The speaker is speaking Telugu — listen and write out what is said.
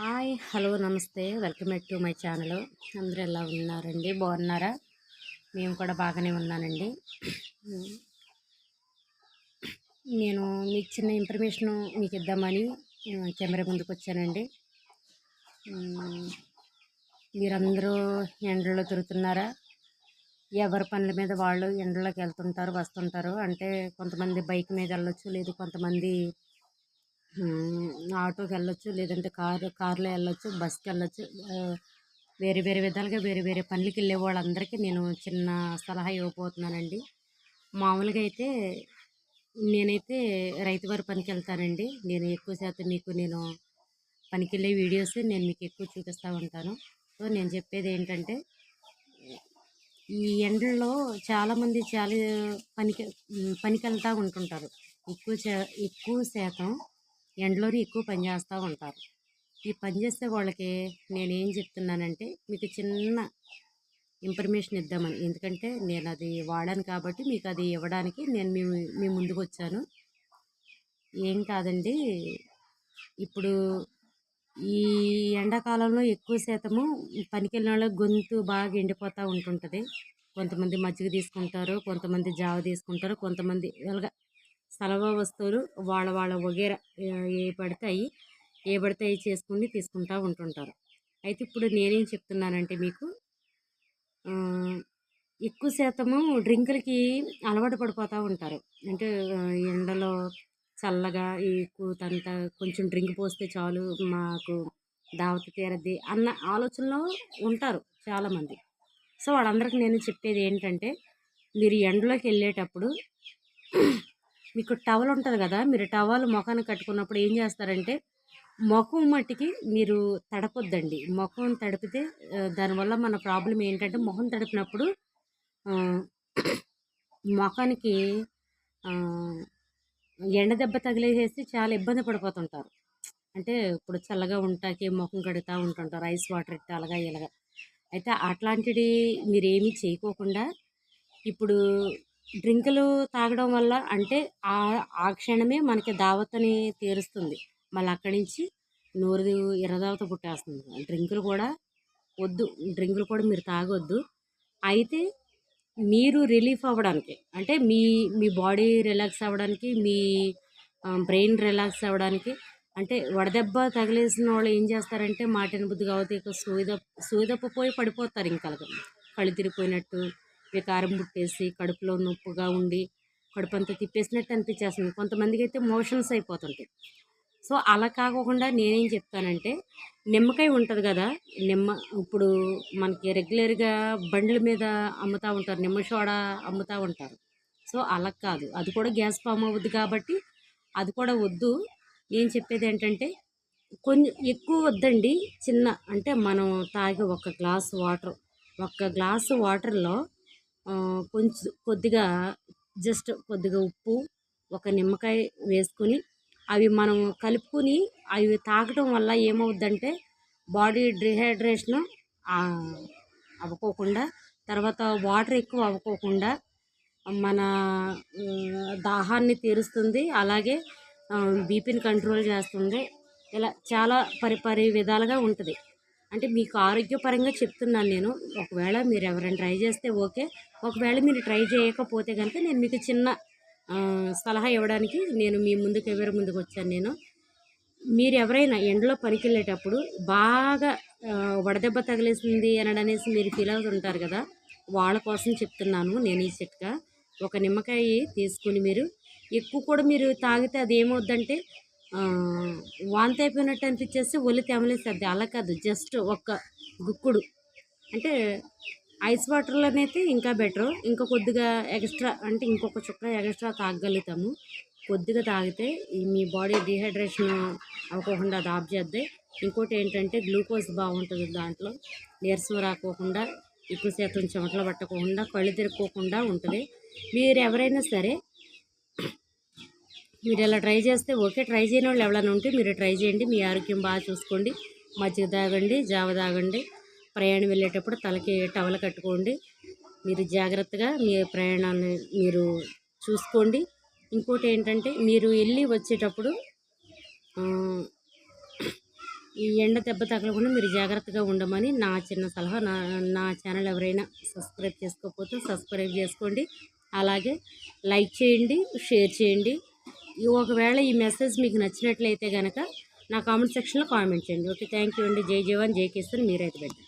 హాయ్ హలో నమస్తే. Welcome back to my channel. అందరూ ఎలా ఉన్నారండి? బాగున్నారా? మేము కూడా బాగానే ఉన్నానండి. నేను మీకు చిన్న ఇన్ఫర్మేషన్ మీకు ఇద్దామని కెమెరా ముందుకు వచ్చానండి. మీరందరూ ఎండలో తిరుగుతున్నారా? ఎవరి పనుల మీద వాళ్ళు ఎండలోకి వెళ్తుంటారు వస్తుంటారు? అంటే కొంతమంది బైక్ మీద వెళ్ళొచ్చు లేదు కొంతమంది ఆటోకి వెళ్ళొచ్చు లేదంటే కారు కార్లో వెళ్ళొచ్చు బస్కి వెళ్ళొచ్చు. వేరే వేరే విధాలుగా వేరే వేరే పనులకి వెళ్ళే వాళ్ళందరికీ నేను చిన్న సలహా ఇవ్వబోతున్నానండి. మామూలుగా అయితే నేనైతే రైతు వారి పనికి వెళ్తానండి. నేను ఎక్కువ శాతం మీకు నేను పనికి వెళ్ళే వీడియోస్ నేను మీకు ఎక్కువ చూపిస్తూ ఉంటాను. సో నేను చెప్పేది ఏంటంటే ఈ ఎండల్లో చాలామంది చాలా పనికి పనికి వెళ్తూ ఉంటుంటారు. ఎక్కువ ఎక్కువ శాతం ఎండలోనే ఎక్కువ పని చేస్తూ ఉంటారు. ఈ పని చేసే వాళ్ళకి నేను ఏం చెప్తున్నానంటే మీకు చిన్న ఇన్ఫర్మేషన్ ఇద్దామని. ఎందుకంటే నేను అది వాడాను కాబట్టి మీకు అది ఇవ్వడానికి నేను మీ మీ ముందుకు వచ్చాను. ఏం కాదండి ఇప్పుడు ఈ ఎండాకాలంలో ఎక్కువ శాతము పనికి వెళ్ళిన వాళ్ళ గొంతు బాగా ఎండిపోతూ ఉంటుంటుంది. కొంతమంది మజ్జిగ తీసుకుంటారు కొంతమంది జావ తీసుకుంటారు కొంతమంది ఇలాగా సలవా వస్తువులు వాళ్ళ వాళ్ళ వగేర ఏ పడతాయి అవి ఏ పడతాయి అవి చేసుకుని తీసుకుంటూ ఉంటుంటారు. అయితే ఇప్పుడు నేనేం చెప్తున్నానంటే మీకు ఎక్కువ శాతము డ్రింకులకి అలవాటు పడిపోతూ ఉంటారు. అంటే ఎండలో చల్లగా ఈ కూతంత కొంచెం డ్రింక్ పోస్తే చాలు మాకు దావత తీరద్ది అన్న ఆలోచనలో ఉంటారు చాలామంది. సో వాళ్ళందరికీ నేను చెప్పేది ఏంటంటే మీరు ఎండలోకి వెళ్ళేటప్పుడు మీకు టవల్ ఉంటుంది కదా మీరు టవల్ ముఖాన్ని కట్టుకున్నప్పుడు ఏం చేస్తారంటే ముఖం మట్టికి మీరు తడపొద్దండి. ముఖం తడిపితే దానివల్ల మన ప్రాబ్లం ఏంటంటే ముఖం తడిపినప్పుడు ముఖానికి ఎండ దెబ్బ తగిలేసేసి చాలా ఇబ్బంది పడిపోతుంటారు. అంటే ఇప్పుడు చల్లగా ఉంటాకి ముఖం కడుగుతూ ఉంటుంటారు ఐస్ వాటర్ ఇట్ట అలాగా ఇలాగా. అయితే అట్లాంటిది మీరు ఏమీ చేయకోకుండా ఇప్పుడు డ్రింకులు తాగడం వల్ల అంటే ఆ ఆ క్షణమే మనకి దావతని తీరుస్తుంది. మళ్ళీ అక్కడి నుంచి నోరు ఇరదావత పుట్టేస్తుంది. డ్రింకులు కూడా వద్దు డ్రింకులు కూడా మీరు తాగొద్దు. అయితే మీరు రిలీఫ్ అవ్వడానికి అంటే మీ మీ బాడీ రిలాక్స్ అవ్వడానికి మీ బ్రెయిన్ రిలాక్స్ అవ్వడానికి అంటే వడదెబ్బ తగిలేసిన వాళ్ళు ఏం చేస్తారంటే మాటిన బుద్ధి కావచ్చు సూయిదప్ సూయిదప్ప పోయి పడిపోతారు ఇంకా అలాగా. కళ్ళు తిరిగిపోయినట్టు వికారం పుట్టేసి కడుపులో నొప్పుగా ఉండి కడుపు అంతా తిప్పేసినట్టు అనిపించేస్తుంది. కొంతమందికి అయితే మోషన్స్ అయిపోతుంటాయి. సో అలా కాకుండా నేనేం చెప్తానంటే నిమ్మకాయ ఉంటుంది కదా నిమ్మ ఇప్పుడు మనకి రెగ్యులర్గా బండ్ల మీద అమ్ముతూ ఉంటారు నిమ్మ సోడా అమ్ముతూ ఉంటారు. సో అలా కాదు. అది కూడా గ్యాస్ ఫామ్ అవుద్ది కాబట్టి అది కూడా వద్దు. నేను చెప్పేది ఏంటంటే కొంచెం ఎక్కువ వద్దండి. చిన్న అంటే మనం తాగే ఒక గ్లాస్ వాటర్ ఒక గ్లాసు వాటర్లో కొంచెం కొద్దిగా జస్ట్ కొద్దిగా ఉప్పు ఒక నిమ్మకాయ వేసుకొని అవి మనం కలుపుకొని అవి తాగటం వల్ల ఏమవుద్దంటే బాడీ డిహైడ్రేషన్ అవ్వకోకుండా తర్వాత వాటర్ ఎక్కువ అవ్వకోకుండా మన దాహాన్ని తీరుస్తుంది. అలాగే బీపీని కంట్రోల్ చేస్తుంది. ఇలా చాలా పరిపరి విధాలుగా ఉంటుంది. అంటే మీకు ఆరోగ్యపరంగా చెప్తున్నాను నేను. ఒకవేళ మీరు ఎవరైనా ట్రై చేస్తే ఓకే. ఒకవేళ మీరు ట్రై చేయకపోతే కనుక నేను మీకు చిన్న సలహా ఇవ్వడానికి నేను మీ ముందుకు ఎవరి ముందుకు వచ్చాను నేను. మీరు ఎవరైనా ఎండలో పనికి వెళ్ళేటప్పుడు బాగా వడదెబ్బ తగిలేసింది అని అనేసి మీరు ఫీల్ అవుతుంటారు కదా వాళ్ళ కోసం చెప్తున్నాను నేను ఈ చిట్కా. ఒక నిమ్మకాయ తీసుకుని మీరు ఎక్కువ కూడా మీరు తాగితే అది ఏమవుద్దంటే వాంతి అయిపోయినట్టు అనిపించేసి ఒళ్ళు తెమలేసేది అలా కాదు జస్ట్ ఒక్క గుక్కుడు. అంటే ఐస్ వాటర్లోనైతే ఇంకా బెటర్. ఇంకా కొద్దిగా ఎక్స్ట్రా అంటే ఇంకొక చుక్క ఎక్స్ట్రా తాగగలుగుతాము. కొద్దిగా తాగితే మీ బాడీ డిహైడ్రేషన్ అవ్వకుండా అది ఆఫ్ చేద్దాయి ఇంకోటి ఏంటంటే గ్లూకోజ్ బాగుంటుంది దాంట్లో. నీరసం రాకోకుండా ఎక్కువ శాతం చెమటలు పట్టకుండా కళ్ళు తిరుక్కోకుండా ఉంటుంది. మీరు ఎవరైనా సరే మీరు ఇలా ట్రై చేస్తే ఓకే. ట్రై చేయని వాళ్ళు ఎవరైనా ఉంటే మీరు ట్రై చేయండి. మీ ఆరోగ్యం బాగా చూసుకోండి. మజ్జిగ తాగండి జావ తాగండి. ప్రయాణం వెళ్ళేటప్పుడు తలకి టవల్ కట్టుకోండి. మీరు జాగ్రత్తగా మీ ప్రయాణాన్ని మీరు చూసుకోండి. ఇంకోటి ఏంటంటే మీరు వెళ్ళి వచ్చేటప్పుడు ఈ ఎండ దెబ్బ తగలకుండా మీరు జాగ్రత్తగా ఉండమని నా చిన్న సలహా. నా నా ఛానల్ ఎవరైనా సబ్స్క్రైబ్ చేసుకోకపోతే సబ్స్క్రైబ్ చేసుకోండి. అలాగే లైక్ చేయండి షేర్ చేయండి. ఒకవేళ ఈ మెసేజ్ మీకు నచ్చినట్లయితే కనుక నా కామెంట్ సెక్షన్లో కామెంట్ చేయండి. ఓకే థ్యాంక్ యూ అండి. జై జవాన్ జై కిసాన్. మీరైతే పెట్టండి